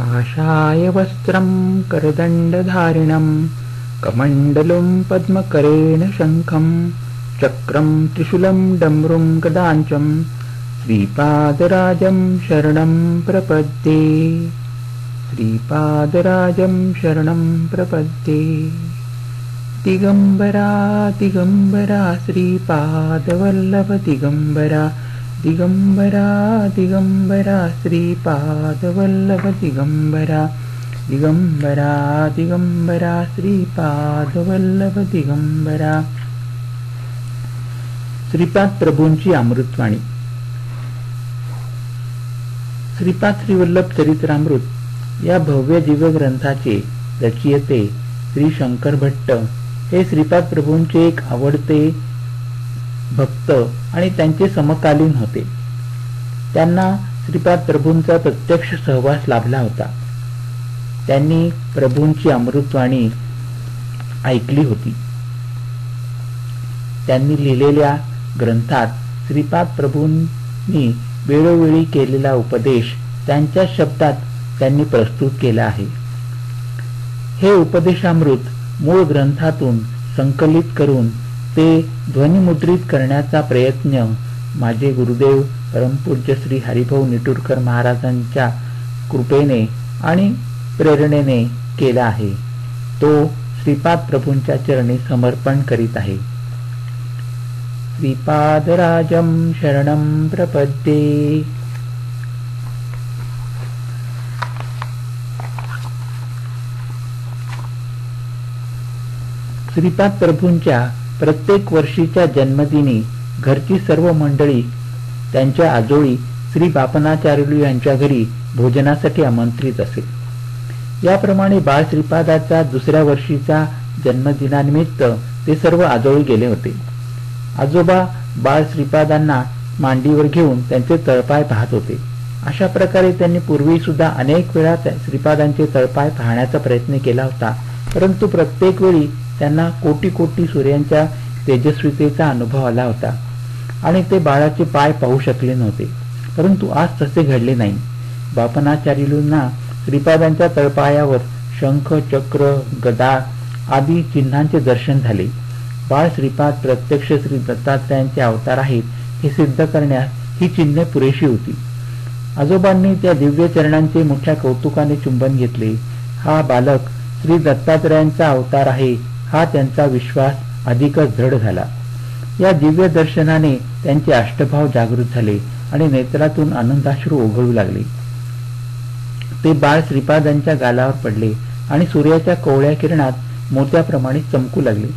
काषाय वस्त्रम् करदण्डधारिणम् कमण्डलुं पद्मकरेण शङ्खम् चक्रम् त्रिशूलम् डम्रुम् डम्रुं श्रीपादराजम् शरणम् प्रपद्ये। श्रीपादराजम् शरणम् प्रपद्ये। दिगम्बरा दिगम्बरा श्रीपादवल्लभदिगम्बरा दिगंबरा दिगंबरा श्रीपादवल्लभ दिगंबरा दिगंबरा दिगंबरा श्रीपादवल्लभ दिगंबरा. श्रीपाद प्रभूंची अमृतवाणी. श्रीपाद श्रीवल्लभ चरित्रामृत या भव्य दिव्य ग्रंथाचे रचयिते श्री शंकर भट्ट. हे श्रीपाद प्रभूंचे एक आवडते भक्त आणि त्यांचे समकालीन होते. त्यांना श्रीपाद प्रभूंचा प्रत्यक्ष सहवास लाभला होता. त्यांनी प्रभूंची अमृतवाणी ऐकली होती. त्यांनी लिहिलेल्या ग्रंथात श्रीपाद प्रभूंनी वेळोवेळी केलेला उपदेश त्यांच्या शब्दात त्यांनी प्रस्तुत केला आहे. हे उपदेशामृत मूळ ग्रंथातून संकलित करून ते ध्वनिमुद्रित करण्याचा प्रयत्न माझे गुरुदेव परमपूज्य श्री हरिभाऊ निटुरकर महाराजांच्या कृपेने आणि प्रेरणेने केला आहे. तो श्रीपाद प्रभूंच्या चरणी समर्पण करीत आहे. श्रीपादराजम शरणं प्रपद्ये. श्रीपाद प्रभूंच्या प्रत्येक वर्षीच्या जन्मदिनी घरची सर्व मंडळी त्यांच्या आजोळी श्री बापनाचार्यू यांच्या घरी भोजनासाठी आमंत्रित असे. याप्रमाणे बाळ श्रीपादाचा दुसऱ्या वर्षीचा जन्मदिनानिमित्त ते सर्व आजोळी गेले होते. आजोबा बाळ श्रीपादांना मांडीवर घेऊन त्यांचे तळपाय पाहत होते. अशा प्रकारे त्यांनी पूर्वी सुद्धा अनेक वेळा श्रीपादांचे तळपाय पाहण्याचा प्रयत्न केला होता. परंतु प्रत्येक वेळी त्यांना कोटी कोटी सूर्यांच्या तेजस्वितेचा अनुभव आला होता. आणि ते बाळाचे पाय पाहू शकले नव्हते. परंतु आज तसे घडले नाही. बापनाचार्यूंना श्रीपादांच्या तळपायावर शंख चक्र गदा आदी चिन्हांचे दर्शन झाले. बाळ श्रीपाद प्रत्यक्ष श्री दत्तात्रयांचे अवतार आहेत हे सिद्ध करण्यास ही चिन्हे पुरेशी होती. आजोबांनी त्या दिव्य चरणांचे मोठ्या कौतुकाने चुंबन घेतले. हा बालक श्री दत्तात्रयांचा अवतार आहे हा त्यांचा विश्वास अधिकच दृढ झाला. या दिव्य दर्शनाने त्यांचे अष्टभाव जागृत झाले आणि नेत्रातून आनंदाश्रू ओघळू लागले. ते बाळ श्रीपादांच्या गालावर पडले आणि सूर्याच्या कोवळ्या किरणात मोत्याप्रमाणे चमकू लागले.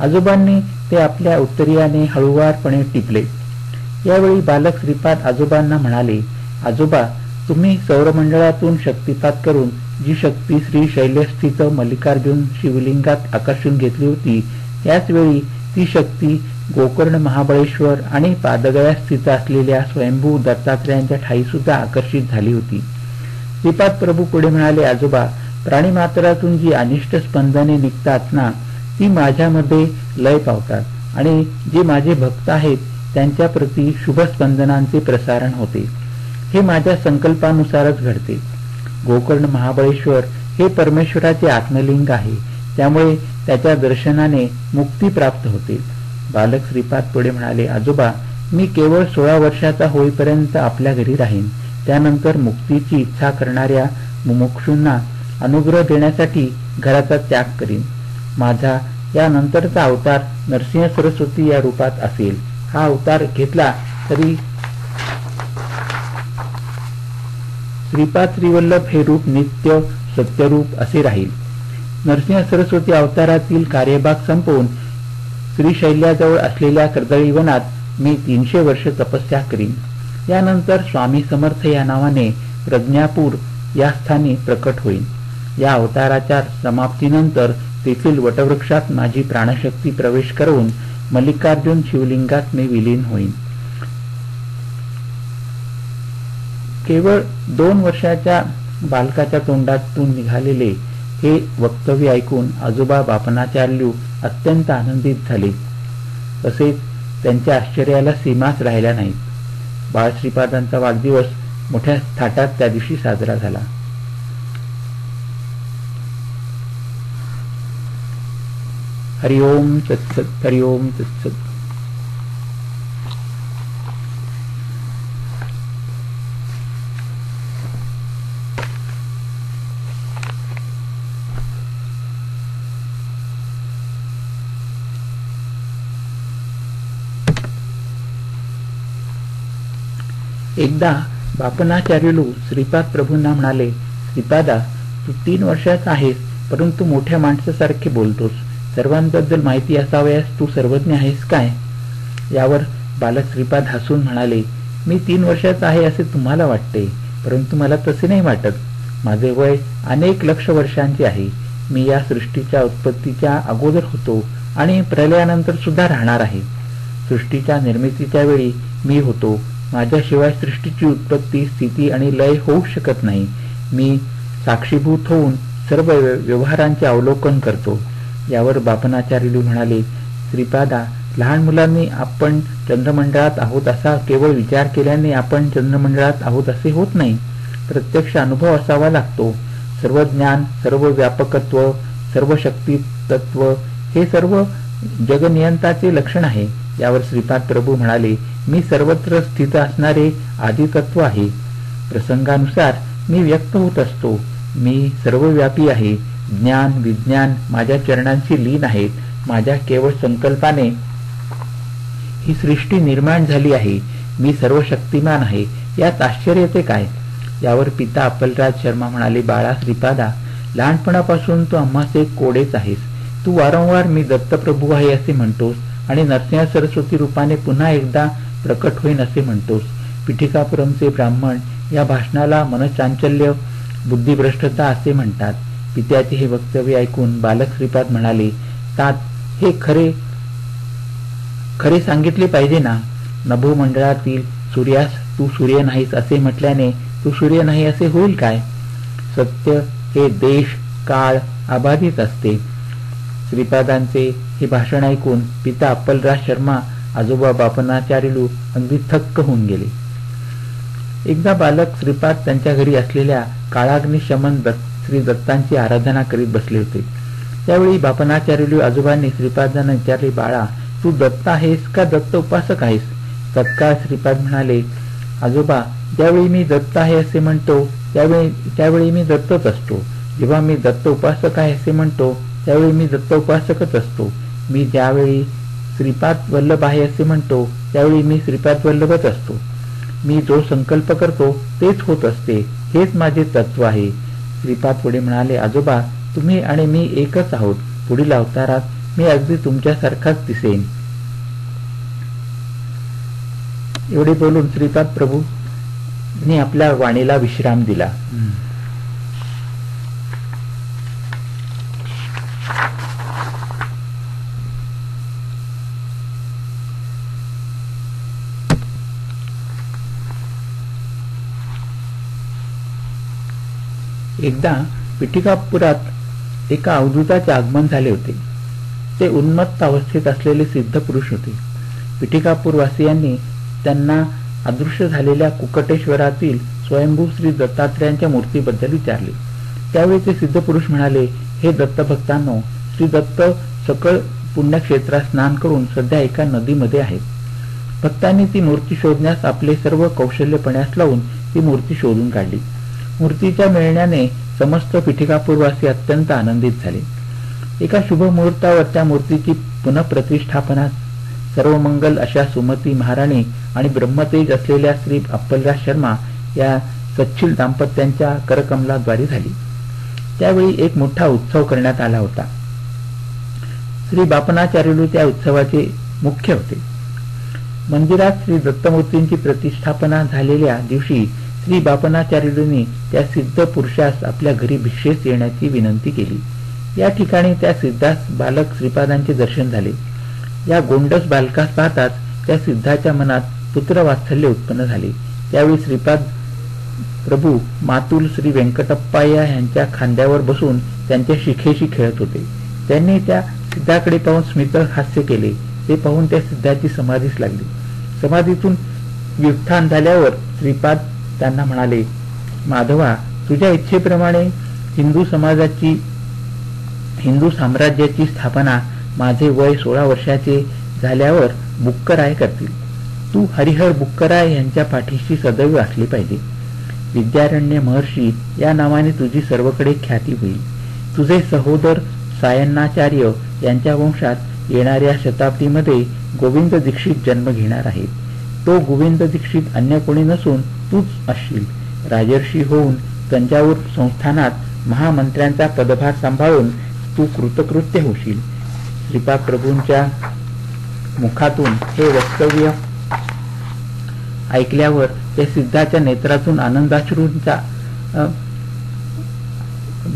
आजोबांनी ते आपल्या उत्तरीयाने हळुवारपणे टिपले. यावेळी बालक श्रीपाद आजोबांना म्हणाले आजोबा तुम्ही सौरमंडळातून शक्तिपात करून जी शक्ती श्री शैल्यस्थित मल्लिकार्जुन शिवलिंगात आकर्षून घेतली होती त्याच वेळी ती शक्ती गोकर्ण महाबळेश्वर आणि पादगळ्या स्थित असलेल्या स्वयंभू दत्तात्रयांच्या ठाई सुद्धा आकर्षित झाली होती. श्रीपाद प्रभू पुढे म्हणाले आजोबा प्राणीमात्रातून जी अनिष्ट स्पंदने निघतात ना ती माझ्यामध्ये लय पावतात आणि जे माझे भक्त आहेत त्यांच्या प्रती शुभ स्पंदनांचे प्रसारण होते. हे माझ्या संकल्पानुसारच घडते. गोकर्ण महाबळेश्वर हे परमेश्वराचे आत्मलिंग आहे. त्यामुळे त्याच्या दर्शनाने मुक्ती प्राप्त होते. बालक श्रीपाद पुढे म्हणाले आजोबा मी केवळ सोळा वर्षाचा होईपर्यंत आपल्या घरी राहीन. त्यानंतर मुक्तीची इच्छा करणाऱ्या मुमुक्षूंना अनुग्रह देण्यासाठी घराचा त्याग करीन. माझा यानंतरचा अवतार नरसिंह सरस्वती या रूपात असेल. हा अवतार घेतला तरी श्रीपाद श्रीवल्लभ हे रूप नित्य सत्यरूप असे राहील. नरसिंह सरस्वती अवतारातील कार्यभाग संपवून श्रीशैल्याजवळ असलेल्या कर्दळी वनात मी तीनशे वर्ष तपस्या करीन. यानंतर स्वामी समर्थ या नावाने प्रज्ञापूर या स्थानी प्रकट होईल या अवताराच्या समाप्तीनंतर तेथील वटवृक्षात माझी प्राणशक्ती प्रवेश करून मल्लिकार्जुन शिवलिंगात मी विलीन होईन. केवळ दोन वर्षाच्या बालकाच्या तोंडातून निघालेले हे वक्तव्य ऐकून आजोबा बापनाचार्यू अत्यंत आनंदित झाले. तसेच त्यांच्या आश्चर्याला सीमाच राहिल्या नाहीत. बाळश्रीपादांचा वाढदिवस मोठ्या थाटात त्या दिवशी साजरा झाला. हरिओम तत्सत हरिओम तत्सत. एकदा बापनाचार्युलू श्रीपाद प्रभूंना म्हणाले श्रीपादा तू तीन वर्षाचा आहेस परंतु मोठ्या माणसासारखे बोलतोस. सर्वांबद्दल माहिती असावयास तू सर्वज्ञ आहेस काय? यावर बालक श्रीपाद हसून म्हणाले मी तीन वर्षाचा आहे असे तुम्हाला वाटते परंतु मला तसे नाही वाटत. माझे वय अनेक लक्ष वर्षांचे आहे. मी या सृष्टीच्या उत्पत्तीच्या अगोदर होतो आणि प्रलयानंतर सुद्धा राहणार आहे. सृष्टीच्या निर्मितीच्या वेळी मी होतो माझ्याशिवाय सृष्टीची उत्पत्ती स्थिती आणि लय होऊ शकत नाही. मी साक्षीभूत होऊन सर्व व्यवहारांचे अवलोकन करतो. यावर बापनाचार्यू म्हणाले श्रीपादा लहान मुलांनी आपण चंद्रमंडळात आहोत असा केवळ विचार केल्याने आपण चंद्रमंडळात आहोत असे होत नाही. प्रत्यक्ष अनुभव असावा लागतो. सर्व ज्ञान सर्व व्यापकत्व सर्व शक्ती तत्व हे सर्व जगनियंताचे लक्षण आहे. यावर श्रीपाद प्रभू म्हणाले मी सर्वत्र स्थित असणारे आदितत्व आहे. प्रसंगानुसार मी व्यक्त होत असतो. मी सर्वव्यापी आहे. ज्ञान विज्ञान माझ्या चरणांशी लीन आहेत. माझ्या केवळ संकल्पाने ही सृष्टी निर्माण झाली आहे. मी सर्व शक्तिमान आहे. यात आश्चर्य काय? यावर पिता अप्पलराज शर्मा म्हणाले बाळा श्रीपादा लहानपणापासून तू आम्हाचे कोडेच आहेस. तू वारंवार मी दत्तप्रभू आहे असे म्हणतोस. आणि नरसिंह सरस्वती रूपाने पुन्हा एकदा प्रकट होईन असे म्हणतोस. पिठिकापुरमचे ब्राह्मण या भाषणाला मनचांचल्य बुद्धिभ्रष्टता असे म्हणतात. पित्याचे हे वक्तव्य ऐकून बालक श्रीपाद म्हणाले तात हे खरे खरे सांगितले पाहिजे ना? नभोमंडळातील सूर्यास तू सूर्य नाहीस असे म्हटल्याने तू सूर्य नाही असे होईल काय? सत्य हे देश काळ अबाधित असते. श्रीपादांचे हे भाषण ऐकून पिता अप्पलराज शर्मा आजोबा बापनाचार्यलू अगदी थक्क होऊन गेले. एकदा बालक श्रीपाद त्यांच्या घरी असलेल्या काळाग्निशमन दत्त श्री दत्तांची आराधना करीत बसले होते. त्यावेळी बापनाचार्यलू आजोबांनी श्रीपादांना विचारले बाळा तू दत्त आहेस का दत्त उपासक आहेस? तत्काळ श्रीपाद म्हणाले आजोबा ज्यावेळी मी दत्त आहे असे म्हणतो त्यावेळी त्यावेळी मी दत्तच असतो. जेव्हा मी दत्त उपासक आहे असे म्हणतो त्यावेळी मी दत्तोपासकच असतो. मी ज्यावेळी श्रीपाद वल्लभ आहे असे म्हणतो त्यावेळी मी श्रीपाद वल्लभच असतो. मी जो संकल्प करतो तेच होत असते. हेच माझे तत्व आहे. श्रीपाद पुढे म्हणाले आजोबा तुम्ही आणि मी एकच आहोत. पुढील अवतारात मी अगदी तुमच्यासारखाच दिसेन. एवढे बोलून श्रीपाद प्रभू आपल्या वाणीला विश्राम दिला. एकदा पिटिकापुरात एका अवधूताचे आगमन झाले होते. ते उन्मत्त अवस्थेत असलेले सिद्ध पुरुष होते. पिठिकापूरवासियांनी त्यांना अदृश्य झालेल्या कुकटेश्वरातील स्वयंभू श्री दत्तात्रयांच्या मूर्तीबद्दल विचारले. त्यावेळी ते सिद्ध पुरुष म्हणाले हे दत्तभक्तांनो श्री दत्त सकळ पुण्यक्षेत्रात स्नान करून सध्या एका नदीमध्ये आहेत. भक्तांनी ती मूर्ती शोधण्यास आपले सर्व कौशल्यपण्यास लावून ती मूर्ती शोधून काढली. मूर्तीच्या मिळण्याने समस्त पिठिकापूरवासी अत्यंत आनंदित झाले. एका शुभ मुहूर्तावर त्या मूर्तीची पुनःप्रतिष्ठापना सर्व मंगल अशा सुमती महाराणी आणि ब्रह्मतेज असलेल्या श्री अप्पलराज शर्मा या सच्चिल दाम्पत्यांच्या करकमलाद्वारे झाली. त्यावेळी एक मोठा उत्सव करण्यात आला होता. श्री बापनाचार्युलू त्या उत्सवाचे मुख्य होते. मंदिरात श्री दत्तमूर्तींची प्रतिष्ठापना झालेल्या दिवशी श्री बापनाचार्यांनी त्या सिद्ध पुरुषास आपल्या घरी भिक्षेस येण्याची विनंती केली. या ठिकाणी त्या सिद्धास बालक श्रीपादांचे दर्शन झाले. या गोंडस बालकास पाहताच त्या सिद्धाच्या मनात पुत्र वात्सल्य उत्पन्न झाले. त्यावेळी श्रीपाद प्रभू मातुल श्री व्यंकटप्पाया यांच्या खांद्यावर बसून त्यांच्या शिखेशी खेळत होते. त्यांनी त्या सिद्धाकडे पाहून स्मित हास्य केले. ते पाहून त्या सिद्धाची समाधीच लागली. समाधीतून व्युत्थान झाल्यावर श्रीपाद त्यांना म्हणाले माधवा तुझ्या इच्छेप्रमाणे हिंदू समाजाची हिंदू साम्राज्याची स्थापना माझे वय सोळा वर्षाचे झाल्यावर बुक्कराय करतील. तू हरिहर बुक्कराय यांच्या पाठीशी सदैव असली पाहिजे. विद्यारण्य महर्षी या नावाने तुझी सर्वकडे ख्याती होईल. तुझे सहोदर सायन्नाचार्य यांच्या वंशात येणाऱ्या शताब्दीमध्ये गोविंद दीक्षित जन्म घेणार आहे तो गोविंद दीक्षित अन्य कोणी नसून तूच असशील. राजर्षी होऊन तंजावूर संस्थानात महामंत्र्यांचा पदभार सांभाळून तू कृतकृत्य होशील. श्रीपाद प्रभूंच्या मुखातून हे वक्तव्य ऐकल्यावर त्या सिद्धाच्या नेत्रातून आनंदाश्रूंचा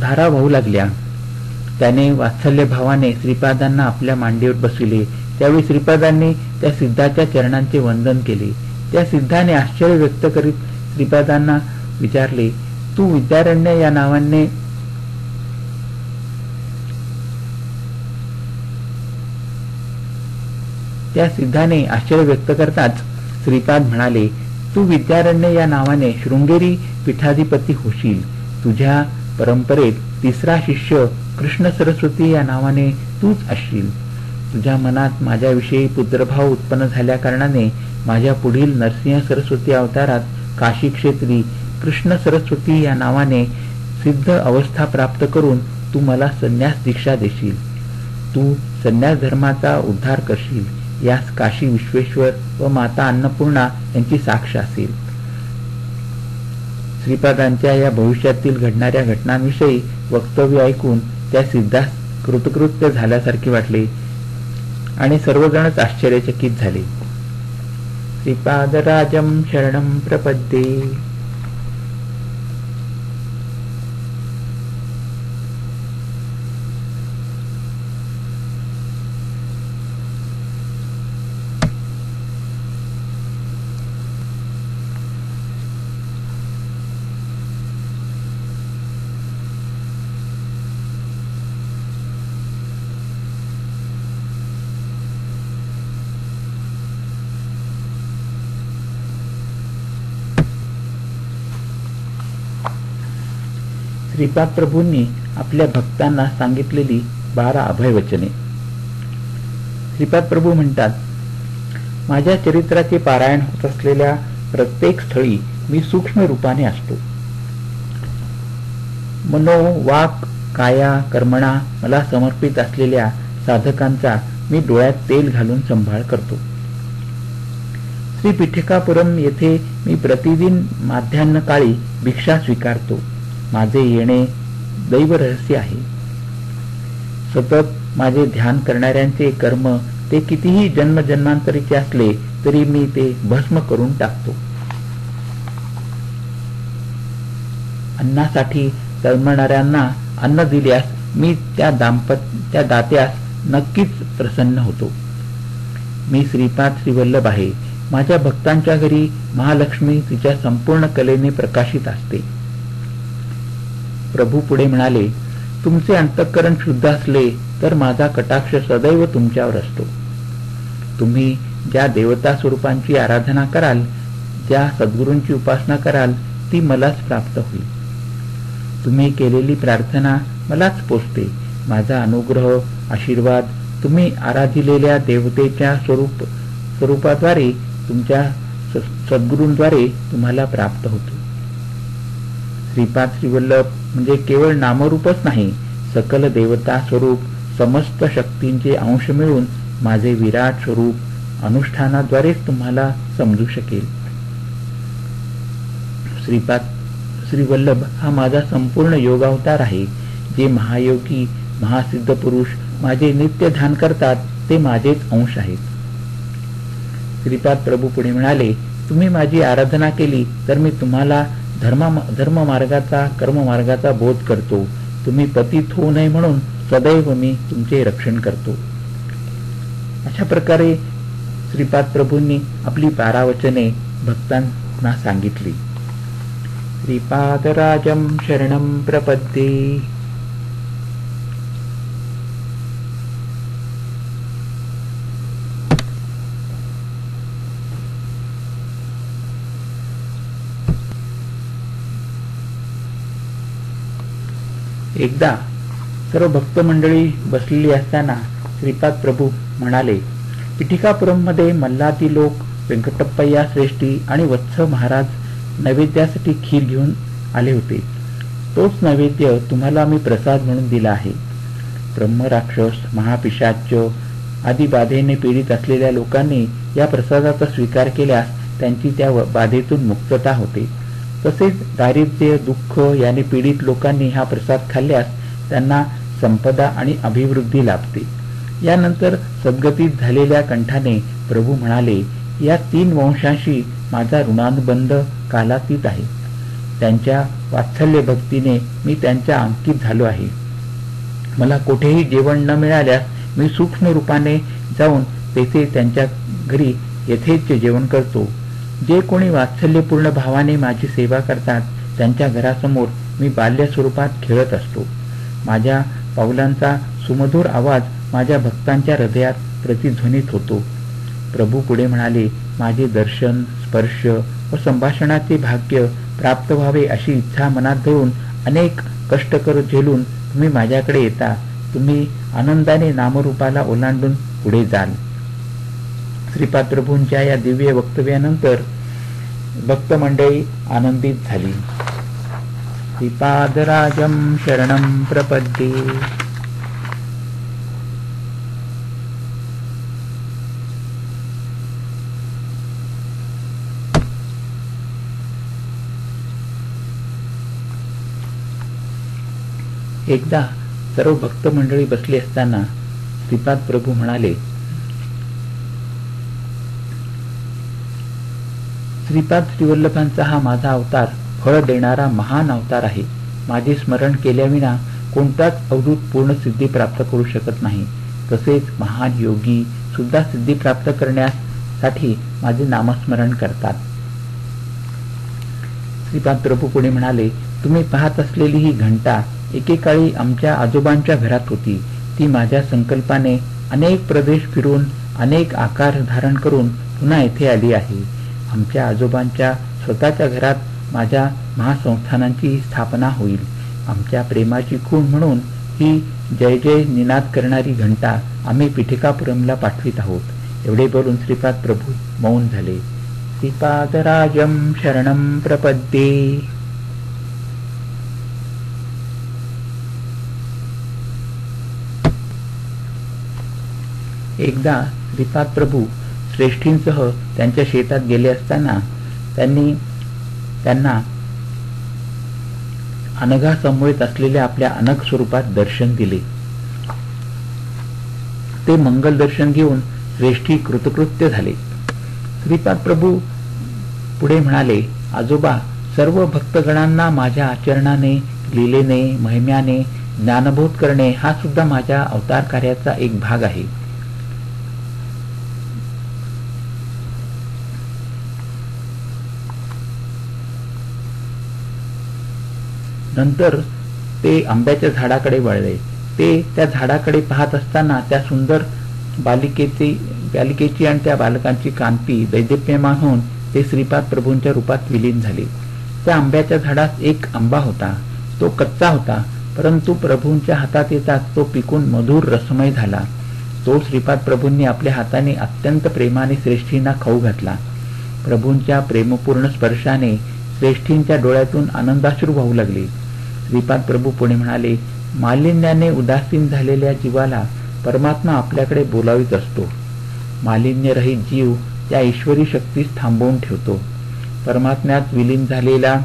धारा वाहू लागल्या. त्याने वात्सल्य भावाने श्रीपादांना आपल्या मांडीवर बसविले. त्यावेळी श्रीपादांनी त्या सिद्धाच्या चरणांचे वंदन केले. त्या सिद्धाने आश्चर्य व्यक्त करीत श्रीपादांना विचारले तू विद्यारण्य या नावाने त्या सिद्धाने आश्चर्य व्यक्त करताच श्रीपाद म्हणाले तू विद्यारण्य या नावाने शृंगेरी पीठाधिपती होशील. तुझ्या परंपरेत तिसरा शिष्य कृष्ण सरस्वती या नावाने तूच असशील. तुझ्या मनात माझ्याविषयी पुत्रभाव उत्पन्न झाल्या कारणाने माझ्या पुढील नरसिंह सरस्वती अवतारात काशी क्षेत्री कृष्ण सरस्वती या नावाने सिद्ध अवस्था प्राप्त करून तू मला संन्यास दीक्षा देशील. तू संन्यास धर्माचा उद्धार करशील. यास काशी विश्वेश्वर व माता अन्नपूर्णा यांची साक्ष असेल. श्रीपादांच्या या भविष्यातील घडणाऱ्या घटनांविषयी वक्तव्य ऐकून त्या सिद्धास कृतकृत्य झाल्यासारखे वाटले आणि सर्वजणच आश्चर्यचकित झाले. श्रीपादराजम शरणम प्रपद्ये. श्रीपाद प्रभूंनी आपल्या भक्तांना सांगितलेली बारा अभयवचने. श्रीपाद प्रभू म्हणतात माझ्या चरित्राचे पारायण होत असलेल्या प्रत्येक स्थळी मी सूक्ष्म रूपाने असतो. मनो वाक काया कर्मणा मला समर्पित असलेल्या साधकांचा मी डोळ्यात तेल घालून संभाळ करतो. श्री पिठिकापुरम येथे मी प्रतिदिन माध्यान्ह काळी भिक्षा स्वीकारतो. माझे येणे दैव रहस्य आहे. सतत माझे ध्यान करणाऱ्यांचे कर्म ते कितीही जन्मजन्मांतरीचे असले तरी मी ते भस्म करून टाकतो. अन्नासाठी तळमणाऱ्यांना अन्न दिल्यास मी त्या दाम्पत त्या दात्यास नक्कीच प्रसन्न होतो. मी श्रीपाद श्रीवल्लभ आहे. माझ्या भक्तांच्या घरी महालक्ष्मी तिच्या संपूर्ण कलेने प्रकाशित असते. प्रभू पुढे म्हणाले तुमचे अंतःकरण शुद्ध असले तर माझा कटाक्ष सदैव तुमच्यावर असतो. तुम्ही ज्या देवता स्वरूपांची आराधना कराल ज्या सद्गुरूंची उपासना कराल ती मलाच प्राप्त होईल. तुम्ही केलेली प्रार्थना मलाच पोचते. माझा अनुग्रह आशीर्वाद तुम्ही आराधिलेल्या देवतेच्या स्वरूप स्वरूपाद्वारे तुमच्या सद्गुरूंद्वारे तुम्हाला प्राप्त होतो. श्रीपाद श्रीवल्लभ म्हणजे केवळ नामरूपच नाही सकल देवता स्वरूप समस्त शक्तींचे अंश मिळून माझे विराट स्वरूप अनुष्ठानाद्वारेच तुम्हाला समजू शकेल. श्रीपाद श्रीवल्लभ हा माझा संपूर्ण योगावतार आहे. जे महायोगी महासिद्ध पुरुष माझे नित्य ध्यान करतात ते माझेच अंश आहेत. श्रीपाद प्रभू पुढे म्हणाले तुम्ही माझी आराधना केली तर मी तुम्हाला धर्म मार्गाचा कर्म मार्गाचा बोध करतो. तुम्ही पतीत होऊ नये म्हणून सदैव मी तुमचे रक्षण करतो. अशा प्रकारे श्रीपाद प्रभूंनी आपली पारावचने भक्तांना सांगितली. श्रीपादराजम शरणम प्रपद्ये. एकदा सर्व भक्त मंडळी बसलेली असताना श्रीपाद प्रभू म्हणाले पिठिकापुरममध्ये मल्लादी लोक व्यंकटप्पय्या श्रेष्ठी आणि वत्स महाराज नैवेद्यासाठी खीर घेऊन आले होते. तोच नैवेद्य तुम्हाला मी प्रसाद म्हणून दिला आहे. ब्रह्मराक्षस महापिशाच आदी बाधेने पीडित असलेल्या लोकांनी या प्रसादाचा स्वीकार केल्यास त्यांची त्या बाधेतून मुक्तता होते. तसेच दारिद्र्य दुःख याने पीडित लोकांनी हा प्रसाद खाल्ल्यास त्यांना संपदा आणि अभिवृद्धी लाभते. यानंतर सद्गतीत झालेल्या कंठाने प्रभू म्हणाले या तीन वंशांशी माझा ऋणानुबंध कालातीत आहे. त्यांच्या वात्सल्य भक्तीने मी त्यांच्या अंकित झालो आहे. मला कुठेही जेवण न मिळाल्यास मी सूक्ष्म रूपाने जाऊन तेथे त्यांच्या घरी यथेच जेवण करतो. जे कोणी वात्सल्यपूर्ण भावाने माझी सेवा करतात त्यांच्या घरासमोर मी बाल्य स्वरूपात खेळत असतो. माझ्या पावलांचा सुमधूर आवाज माझ्या भक्तांच्या हृदयात प्रतिध्वनित होतो. प्रभू पुढे म्हणाले माझे दर्शन स्पर्श व संभाषणाचे भाग्य प्राप्त व्हावे अशी इच्छा मनात धरून अनेक कष्टकर झेलून तुम्ही माझ्याकडे येता. तुम्ही आनंदाने नामरूपाला ओलांडून पुढे जाल. श्रीपाद प्रभूंच्या या दिव्य वक्तव्यानंतर भक्त मंडळी आनंदित झाली. श्रीपादराजम शरण प्रपद्ये. एकदा सर्व भक्त मंडळी बसली असताना श्रीपाद प्रभू म्हणाले श्रीपाद श्रीवल्लभांचा हा माझा अवतार फळ देणारा महान अवतार आहे. माझे स्मरण केल्याविना कोणताच अवधूत पूर्ण सिद्धी प्राप्त करू शकत नाही. तसेच महान योगी सुद्धा सिद्धी प्राप्त करण्यासाठी माझे नामस्मरण करतात. श्रीपाद प्रभू पुढे म्हणाले तुम्ही पाहत असलेली ही घंटा एकेकाळी आमच्या आजोबांच्या घरात होती. ती माझ्या संकल्पाने अनेक प्रदेश फिरून अनेक आकार धारण करून पुन्हा येथे आली आहे. आमच्या आजोबांच्या स्वतःच्या घरात माझ्या महासंस्थानांची स्थापना होईल. आमच्या प्रेमाची खूण म्हणून ही जय जय निनाद करणारी घंटा आम्ही पिठिकापुरमला पाठवित आहोत. एवढे बोलून श्रीपाद प्रभू मौन झाले. श्रीपादराजम शरणम प्रपद्ये. एकदा श्रीपाद प्रभू श्रेष्ठींसह त्यांच्या शेतात गेले असताना त्यांनी त्यांना अनघासमवेत असलेल्या आपल्या अनघ स्वरूपात दर्शन दिले. ते मंगल दर्शन घेऊन श्रेष्ठी कृतकृत्य झाले. श्रीपाद प्रभू पुढे म्हणाले आजोबा सर्व भक्तगणांना माझ्या आचरणाने लिलेने महिम्याने ज्ञानबोध करणे हा सुद्धा माझ्या अवतार कार्याचा एक भाग आहे. नंतर ते आंब्याच्या झाडाकडे वळले. ते त्या झाडाकडे पाहत असताना त्या सुंदर बालिकेची बालिकेची आणि त्या बालकांची कांती दैदिप्यमान होऊन ते श्रीपाद प्रभूंच्या रूपात विलीन झाले. त्या आंब्याच्या झाडात एक आंबा होता. तो कच्चा होता परंतु प्रभूंच्या हातात येताच तो पिकून मधुर रसमय झाला. तो श्रीपाद प्रभूंनी आपल्या हाताने अत्यंत प्रेमाने श्रेष्ठींना खाऊ घातला. प्रभूंच्या प्रेमपूर्ण स्पर्शाने श्रेष्ठींच्या डोळ्यातून आनंदाश्रू वाहू लागले. श्रीपाद प्रभू पुणे म्हणाले मालिन्याने उदासीन झालेल्या जीवाला परमात्मा आपल्याकडे बोलावीत असतो. मालिन्यरहित जीव त्या ईश्वरी शक्तीस थांबवून ठेवतो. परमात्म्यात विलीन झालेला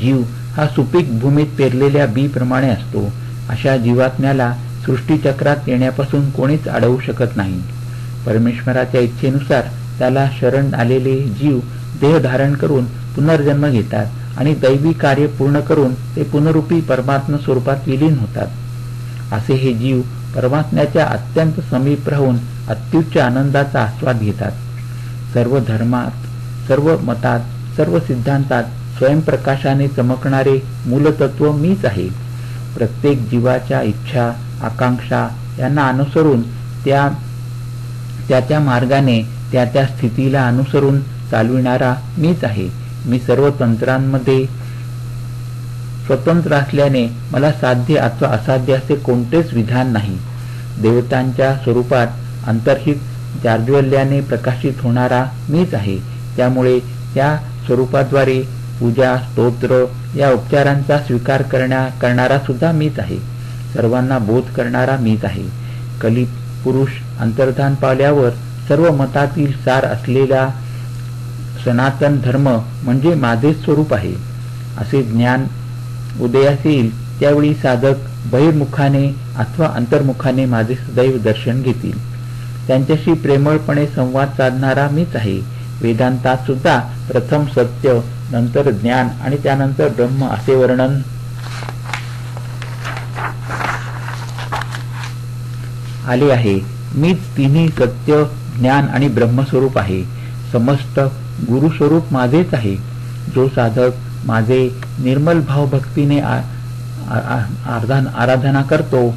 जीव हा सुपीक भूमीत पेरलेल्या बी प्रमाणे असतो. अशा जीवात्म्याला सृष्टीचक्रात येण्यापासून कोणीच अडवू शकत नाही. परमेश्वराच्या इच्छेनुसार त्याला शरण आलेले जीव देह धारण करून पुनर्जन्म घेतात. आणि दैवी कार्य पूर्ण करून ते पुनरुपी परमात्मा स्वरूपात विलीन होतात. असे हे जीव परमात्म्याच्या अत्यंत समीप राहून अत्युच्च आनंदाचा आस्वाद घेतात. सर्व धर्मात सर्व मतात सर्व सिद्धांतात स्वयंप्रकाशाने चमकणारे मूलतत्व मीच आहे. प्रत्येक जीवाच्या इच्छा आकांक्षा यांना अनुसरून त्या त्याच्या मार्गाने त्या त्या स्थितीला अनुसरून चालविणारा मीच आहे. मी सर्व तंत्रांमध्ये स्वतंत्र असल्याने मला साध्य अथवा असाध्य असे कोणतेच विधान नाही. देवतांच्या स्वरूपात अंतर्हित जार्ज्वल्याने प्रकाशित होणारा मीच आहे. त्यामुळे त्या स्वरूपाद्वारे पूजा स्तोत्र या उपचारांचा स्वीकार करण्या करणारा सुद्धा मीच आहे. सर्वांना बोध करणारा मीच आहे. कलित पुरुष अंतर्धान पावल्यावर सर्व मतातील सार असलेला सनातन धर्म म्हणजे माझेच स्वरूप आहे. असे ज्ञान उदयास येईल त्यावेळी साधक बहिर्मुखाने अथवा अंतर्मुखाने माझे सदैव दर्शन घेतील. त्यांच्याशी प्रेमळपणे संवाद साधणारा मीच आहे. वेदांतात सुद्धा प्रथम सत्य नंतर ज्ञान आणि त्यानंतर ब्रह्म असे वर्णन. आले आहे. मीच तिन्ही सत्य ज्ञान आणि ब्रह्मस्वरूप आहे. समस्त गुरुस्वरूप माझेच आहे. जो साधक माझे निर्मल भाव भक्तीने आराधना करतो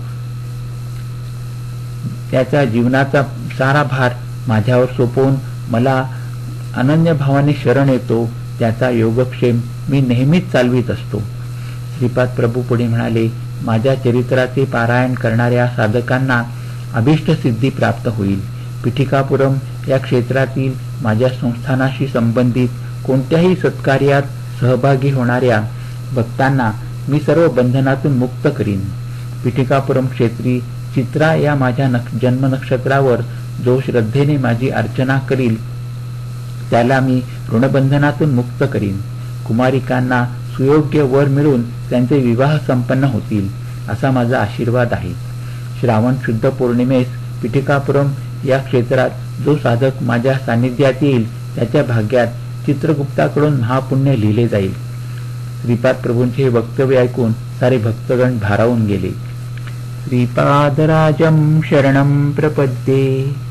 त्याच्या जीवनाचा सारा भार माझ्यावर सोपवून मला अनन्य भावाने शरण येतो त्याचा योगक्षेम मी नेहमीच चालवित असतो. श्रीपाद प्रभू पुढे म्हणाले माझ्या चरित्राचे पारायण करणाऱ्या साधकांना अभिष्ट सिद्धी प्राप्त होईल. पिठिकापुरम या क्षेत्रातील माझ्या संस्थानाशी संबंधित कोणत्याही सत्कार्यात सहभागी होणाऱ्या भक्तांना मी सर्व बंधनातून मुक्त करीन. पिठिकापुरम क्षेत्री चित्रा या माझ्या जन्म नक्षत्रावर जो श्रद्धेने माझी अर्चना करील त्याला मी ऋणबंधनातून मुक्त करीन. कुमारिकांना सुयोग्य वर मिळून त्यांचे विवाह संपन्न होतील असा माझा आशीर्वाद आहे. श्रावण शुद्ध पौर्णिमेस पिठिकापुरम या क्षेत्रात जो साधक माझ्या सानिध्यात येईल त्याच्या भाग्यात चित्रगुप्ताकडून महापुण्य लिहिले जाईल. श्रीपाद प्रभूंचे हे वक्तव्य ऐकून सारे भक्तगण भारावून गेले. श्रीपादराजं शरणं प्रपद्ये.